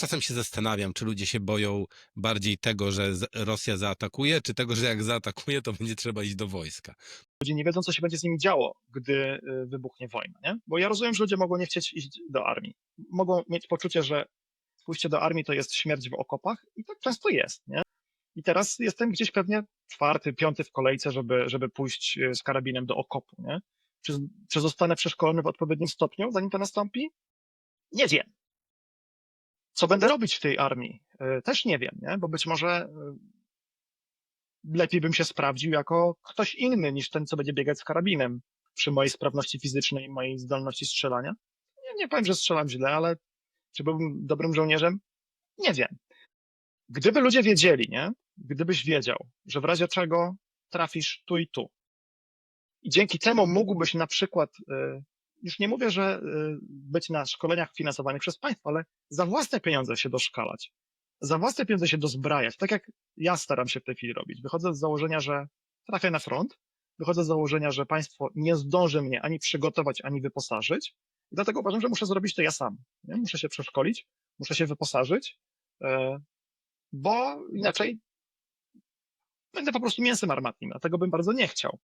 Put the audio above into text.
Czasem się zastanawiam, czy ludzie się boją bardziej tego, że Rosja zaatakuje, czy tego, że jak zaatakuje, to będzie trzeba iść do wojska. Ludzie nie wiedzą, co się będzie z nimi działo, gdy y, wybuchnie wojna, nie? Bo ja rozumiem, że ludzie mogą nie chcieć iść do armii. Mogą mieć poczucie, że pójście do armii to jest śmierć w okopach i tak często jest, nie? I teraz jestem gdzieś pewnie czwarty, piąty w kolejce, żeby, żeby pójść y, z karabinem do okopu, nie? Czy, czy zostanę przeszkolony w odpowiednim stopniu, zanim to nastąpi? Nie wiem. Co będę robić w tej armii? Y, Też nie wiem, nie? Bo być może y, lepiej bym się sprawdził jako ktoś inny niż ten, co będzie biegać z karabinem przy mojej sprawności fizycznej i mojej zdolności strzelania. Nie, nie powiem, że strzelam źle, ale czy byłbym dobrym żołnierzem? Nie wiem. Gdyby ludzie wiedzieli, nie? Gdybyś wiedział, że w razie czego trafisz tu i tu. I dzięki temu mógłbyś na przykład, y, już nie mówię, że y, być na szkoleniach finansowanych przez państwo, ale za własne pieniądze się doszkalać. Za własne pieniądze się dozbrajać. Tak jak ja staram się w tej chwili robić. Wychodzę z założenia, że trafię na front, wychodzę z założenia, że państwo nie zdąży mnie ani przygotować, ani wyposażyć. I dlatego uważam, że muszę zrobić to ja sam. Nie? Muszę się przeszkolić, muszę się wyposażyć, e, bo inaczej będę po prostu mięsem armatnim, a tego bym bardzo nie chciał.